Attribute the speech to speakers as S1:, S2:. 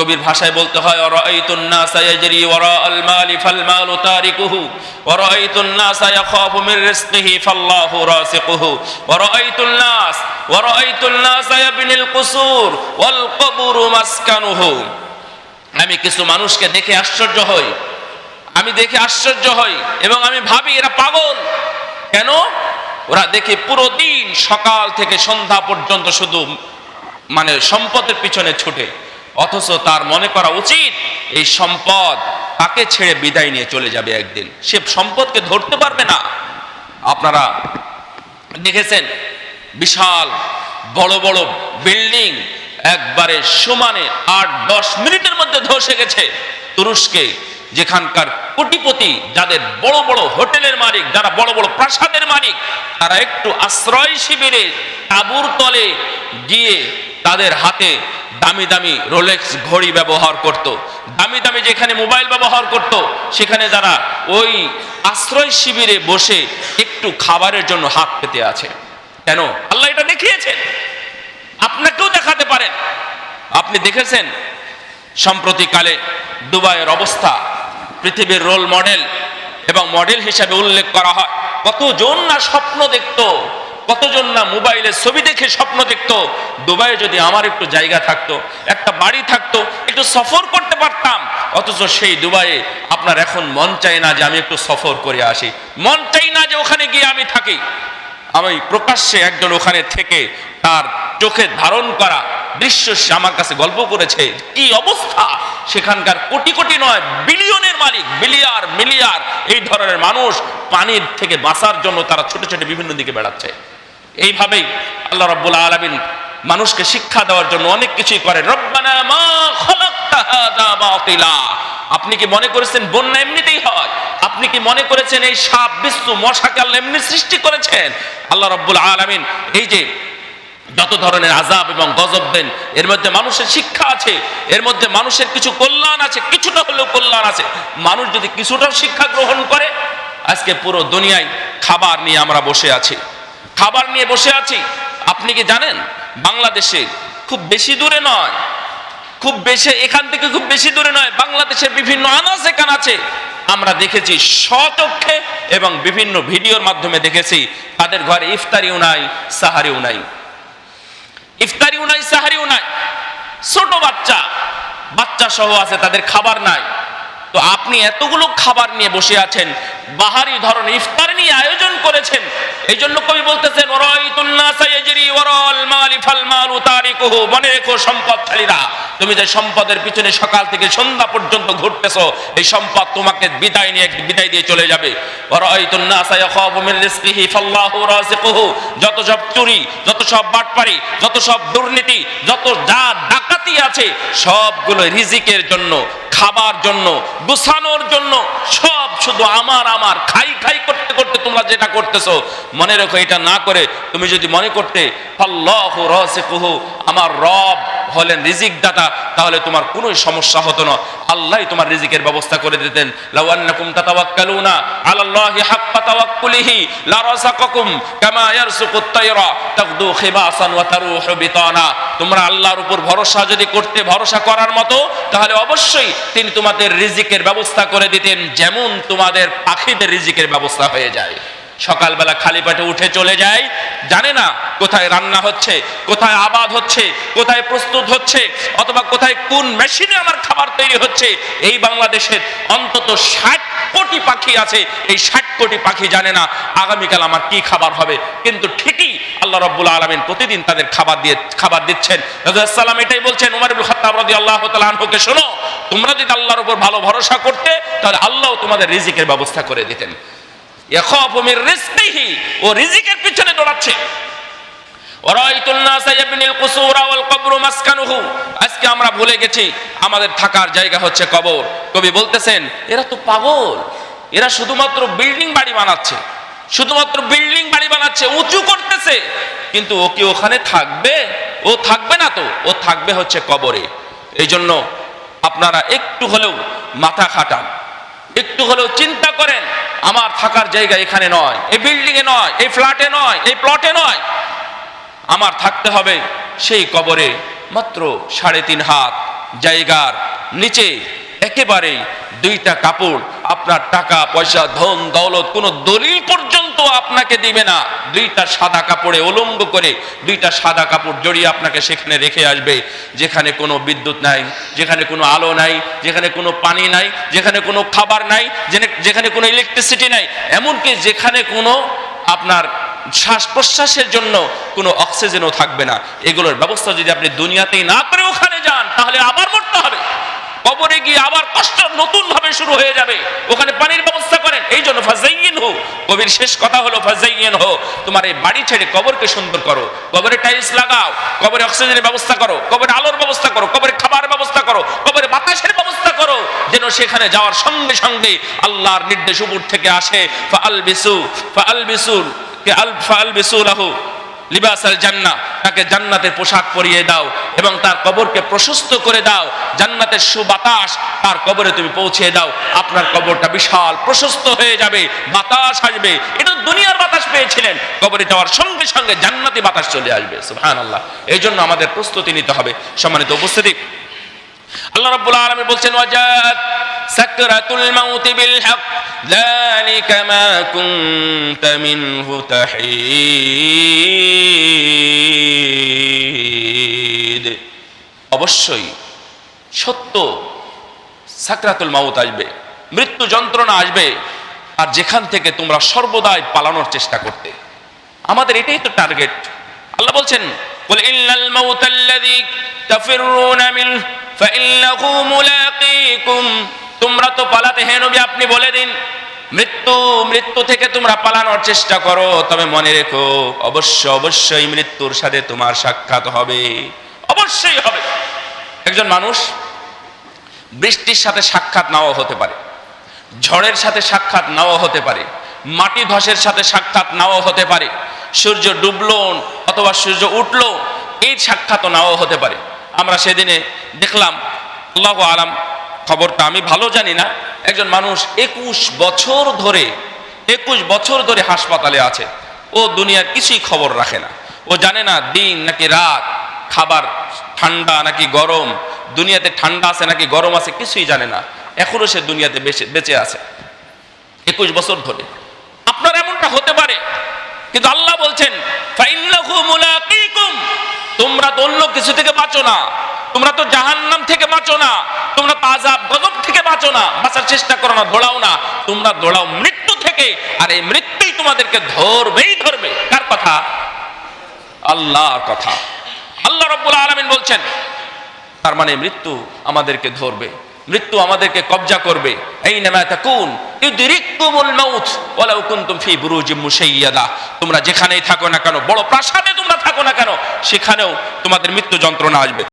S1: কবির ভাষায় বলতে হয় ইয়াজরি ওয়ারা আল মালি ফাল মালু তারিকুহু ফাল্লাহু রাসিকুহু নাস ইয়াবনিল কুসুর, ওয়াল কবরু মাসকানুহু আমি কিছু মানুষকে দেখে আশ্চর্য হই, আমি দেখে আশ্চর্য হই, এবং আমি ভাবি এরা পাগল কেন? ওরা দেখে পুরো দিন সকাল থেকে সন্ধ্যা পর্যন্ত শুধু মানে সম্পদের পিছনে ছুটে অথচ তার মনে করা উচিত এই সম্পদ তাকে ছেড়ে বিদায় নিয়ে চলে যাবে একদিন। সে সম্পদকে ধরতে পারবে না। আপনারা দেখেছেন বিশাল বড় বড় বিল্ডিং একবারে সমানে আট দশ মিনিটের মধ্যে ধসে গেছে। তুরস্কে যেখানকার কোটিপতি, যাদের বড় বড় হোটেলের মালিক, যারা বড় বড় প্রাসাদের মালিক, তারা একটু আশ্রয় শিবিরে তাবুর তলে গিয়ে তাদের হাতে দামি দামি রোলেক্স ঘড়ি ব্যবহার করত। দামি দামি যেখানে মোবাইল ব্যবহার করত, সেখানে যারা ওই আশ্রয় শিবিরে বসে একটু খাবারের জন্য হাত পেতে আছে। কেন? আল্লাহ এটা দেখিয়েছেন। আপনাকেও দেখাতে পারেন। আপনি দেখেছেন? সম্প্রতিকালে দুবাইয়ের অবস্থা, পৃথিবীর রোল মডেল এবং মডেল হিসাবে উল্লেখ করা হয়। কতজন না স্বপ্ন দেখতো কতজন না মোবাইলে ছবি দেখে স্বপ্ন দেখতো? দুবাইয়ে যদি আমার একটু জায়গা থাকতো, একটা বাড়ি থাকতো, একটু সফর করতে পারতাম। অথচ সেই দুবাইয়ে আপনার এখন মন চাই না যে আমি একটু সফর করে আসি। মন চাই না যে ওখানে গিয়ে আমি থাকি। আমি প্রকাশ্যে একজন ওখানে থেকে তার চোখে ধারণ করা দৃশ্য সে আমার কাছে গল্প করেছে। কি অবস্থা? সেখানকার কোটি কোটি নয়, বিলিয়নের মালিক, বিলিয়ার, মিলিয়ার, এই ধরনের মানুষ পানির থেকে বাঁচার জন্য তারা ছোট ছোট বিভিন্ন দিকে বেড়াচ্ছে। এইভাবেই আল্লাহ রব্বুল আলমিন মানুষকে শিক্ষা দেওয়ার জন্য অনেক কিছুই করেন। রব্বানা আপনি কি মনে করেছেন বন্যা এমনিতেই হয়? আপনি কি মনে করেছেন এই সাপ বিশ্ব মশাকে আল্লাহ এমনি সৃষ্টি করেছেন? আল্লাহ রব্বুল আলমিন এই যে যত ধরনের আজাব এবং গজব দেন, এর মধ্যে মানুষের শিক্ষা আছে, এর মধ্যে মানুষের কিছু কল্যাণ আছে, কিছুটা হলেও কল্যাণ আছে। মানুষ যদি কিছুটাও শিক্ষা গ্রহণ করে, আজকে পুরো দুনিয়ায় খাবার নিয়ে আমরা বসে আছি। খাবার নিয়ে বসে আছি। আপনি কি জানেন, বাংলাদেশে খুব বেশি দূরে নয়। খুব বেশি, এখান থেকে খুব বেশি দূরে নয়। বাংলাদেশের বিভিন্ন আনাচে কানাচে আমরা দেখেছি স্বচক্ষে এবং বিভিন্ন ভিডিওর মাধ্যমে দেখেছি, তাদের ঘরে ইফতারিও নাই, সাহারিও নাই। ইফতারিও নাই, সাহারিও নাই। ছোট বাচ্চা বাচ্চা সহ আছে, তাদের খাবার নাই। তো আপনি এতগুলো খাবার নিয়ে বসে আছেন বাহারি ধরনের ইফতার নিয়ে আয়োজন করেছেন। এই জন্য কবি বলতেছেন তুমি যে সম্পদের পিছনে সকাল থেকে সন্ধ্যা পর্যন্ত ঘুরতেছো, এই সম্পদ তোমাকে বিদায় নিয়ে, বিদায় দিয়ে চলে যাবে। যত সব চুরি, যত সব বাটপারি, যত সব দুর্নীতি, যত যা ডাকাতি আছে, সবগুলো রিজিকের জন্য, খাবার জন্য, গুছানোর জন্য, সব শুধু আমার আমার খাই খাই করতে করতে তোমরা যেটা করতেছো, মনে রেখো এটা না করে তুমি যদি মনে করতে আমার রব হলেন রিজিক দাতা, তাহলে তোমার কোনো সমস্যা হতো না। আল্লাহ তোমার রিজিকের ব্যবস্থা করে দিতেন। তোমরা আল্লাহর উপর ভরসা যদি করতে ভরসা করার মতো, তাহলে অবশ্যই তিনি তোমাদের রিজিকের ব্যবস্থা করে দিতেন, যেমন তোমাদের পাখিদের রিজিকের ব্যবস্থা হয়ে যায়। সকালবেলা খালি পেটে উঠে চলে যায়। জানে না কোথায় রান্না হচ্ছে, কোথায় আবাদ হচ্ছে, কোথায় প্রস্তুত হচ্ছে, অথবা কোথায় কোন মেশিনে আমার খাবার তৈরি হচ্ছে। এই বাংলাদেশের অন্তত ষাট কোটি পাখি আছে, এই ষাট কোটি পাখি জানে না আগামীকাল আমার কি খাবার হবে। কিন্তু ঠিকই আল্লাহ রব্বুল আলমিন প্রতিদিন তাদের খাবার দিয়ে, খাবার দিচ্ছেন। সাল্লাম এটাই বলছেন, উমর ইবুল খাত্তাব রাদিয়াল্লাহু তাআলা আনহুকে, শোনো, তোমরা যদি আল্লাহর উপর ভালো ভরসা করতে, তাহলে আল্লাহ তোমাদের রিজিকের ব্যবস্থা করে দিতেন। আমরা ভুলে গেছি, আমাদের থাকার জায়গা হচ্ছে কবর। কবি বলতেছেন, এরা তো পাগল। এরা শুধুমাত্র বিল্ডিং বাড়ি বানাচ্ছে। শুধুমাত্র বিল্ডিং বাড়ি বানাচ্ছে, উঁচু করতেছে। কিন্তু ও কি ওখানে থাকবে? ও থাকবে না তো, ও থাকবে হচ্ছে কবরে। এই জন্য আপনারা একটু হলেও মাথা খাটান। একটু হলেও চিন্তা করেন। আমার থাকার জায়গা এখানে নয়, এই বিল্ডিংয়ে নয়, এই ফ্ল্যাটে নয়, এই প্লটে নয়। আমার থাকতে হবে সেই কবরে মাত্র সাড়ে তিন হাত জায়গার নিচে একেবারে দুইটা কাপড়, আপনার টাকা, পয়সা, ধন, দৌলত, কোনো দলিল পর্যন্ত আপনাকে দিবে না। দুইটা সাদা কাপড়ে উলঙ্গ করে, দুইটা সাদা কাপড় জড়িয়ে আপনাকে সেখানে রেখে আসবে, যেখানে কোনো বিদ্যুৎ নাই, যেখানে কোনো আলো নাই, যেখানে কোনো পানি নাই, যেখানে কোনো খাবার নাই যেখানে কোনো ইলেকট্রিসিটি নাই, এমনকি যেখানে কোনো আপনার শ্বাস প্রশ্বাসের জন্য কোনো অক্সিজেনও থাকবে না। এগুলোর ব্যবস্থা যদি আপনি দুনিয়াতেই না করে ওখানে যান, তাহলে আবার মরতে হবে। কবরে গিয়ে আবার কষ্ট নতুন ভাবে শুরু হয়ে যাবে। ওখানে পানির ব্যবস্থা করেন। এই জন্য ফাজাইন হো কবির শেষ কথা হলো ফাজাইন হো তোমার এই বাড়ি ছেড়ে কবরকে সুন্দর করো। কবরে টাইলস লাগাও। কবরে অক্সিজেনের ব্যবস্থা করো। কবরে আলোর ব্যবস্থা করো। কবরে খাবার ব্যবস্থা করো। কবরে বাতাসের ব্যবস্থা করো। যেন সেখানে যাওয়ার সঙ্গে সঙ্গে আল্লাহর নির্দেশ উপর থেকে আসে। ফাআল বিসু ফাআল বিসুল কে আল ফাআল বিসুলাহু লিবাস আল জান্না তাকে জান্নাতের পোশাক পরিয়ে দাও। এবং তার কবরকে প্রশস্ত করে দাও। জান্নাতের সুবাতাস তার কবরে তুমি পৌঁছে দাও। আপনার কবরটা বিশাল, প্রশস্ত হয়ে যাবে, বাতাস আসবে। এটা দুনিয়ার বাতাস পেয়েছিলেন। কবরে যাওয়ার সঙ্গে সঙ্গে জান্নাতি বাতাস চলে আসবে। সুবহান আল্লাহ এই জন্য আমাদের প্রস্তুতি নিতে হবে। সম্মানিত উপস্থিতি। আল্লাহ রাব্বুল আলামিন বলছেন ওয়াজাত সাকরাতুল মাউত বিল হক, যালিকা মা কুনতা মিনহু তাহিদ অবশ্যই সত্য সাকরাতুল মাউত আসবে, মৃত্যু যন্ত্রণা আসবে, আর যেখান থেকে তোমরা সর্বদাই পালানোর চেষ্টা করতে। আমাদের এটাই তো টার্গেট আল্লাহ বলছেন বলে ইল্লাল তোমরা তো পালাতে, হে নবী, আপনি বলে দিন, মৃত্যু মৃত্যু থেকে তোমরা পালানোর চেষ্টা করো, তবে মনে রেখো, অবশ্য, অবশ্যই মৃত্যুর সাথে তোমার সাক্ষাৎ হবে। অবশ্যই হবে। একজন মানুষ বৃষ্টির সাথে সাক্ষাৎ নাও হতে পারে, ঝড়ের সাথে সাক্ষাৎ নাও হতে পারে, মাটি ধসের সাথে সাক্ষাৎ নাও হতে পারে, সূর্য ডুবলো অথবা সূর্য উঠল, এই সাক্ষাৎও নাও হতে পারে। আমরা সেদিনে দেখলাম, আল্লাহ আলাম খবরটা আমি ভালো জানি না, একজন মানুষ একুশ বছর ধরে, একুশ বছর ধরে হাসপাতালে আছে, ও দুনিয়ার কিছুই খবর রাখে না, ও জানে না দিন নাকি রাত খাবার, ঠান্ডা নাকি গরম? দুনিয়াতে ঠান্ডা আছে নাকি গরম আছে কিছুই জানে না। এখনও সে দুনিয়াতে বেঁচে বেঁচে আছে। একুশ বছর ধরে। আপনার এমনটা হতে পারে। কিন্তু আল্লাহ বলছেন তোমরা তো অন্য কিছু থেকে বাঁচো না। তোমরা তো জাহান্নাম থেকে বাঁচো না। তোমরা তো আযাব গজব থেকে বাঁচো না। বাঁচার চেষ্টা করো না দৌড়াও না। তোমরা দৌড়াও মৃত্যু থেকে। আর এই মৃত্যুই তোমাদেরকে ধরবেই ধরবে। কার কথা? আল্লাহর কথা। আল্লাহ রব্বুল আলমিন বলছেন, তার মানে মৃত্যু আমাদেরকে ধরবে, মৃত্যু আমাদেরকে কবজা করবে। এই তোমরা যেখানেই থাকো না কেন, বড় প্রাসাদে তোমরা থাকো না কেন, সেখানেও তোমাদের মৃত্যু যন্ত্রণা আসবে।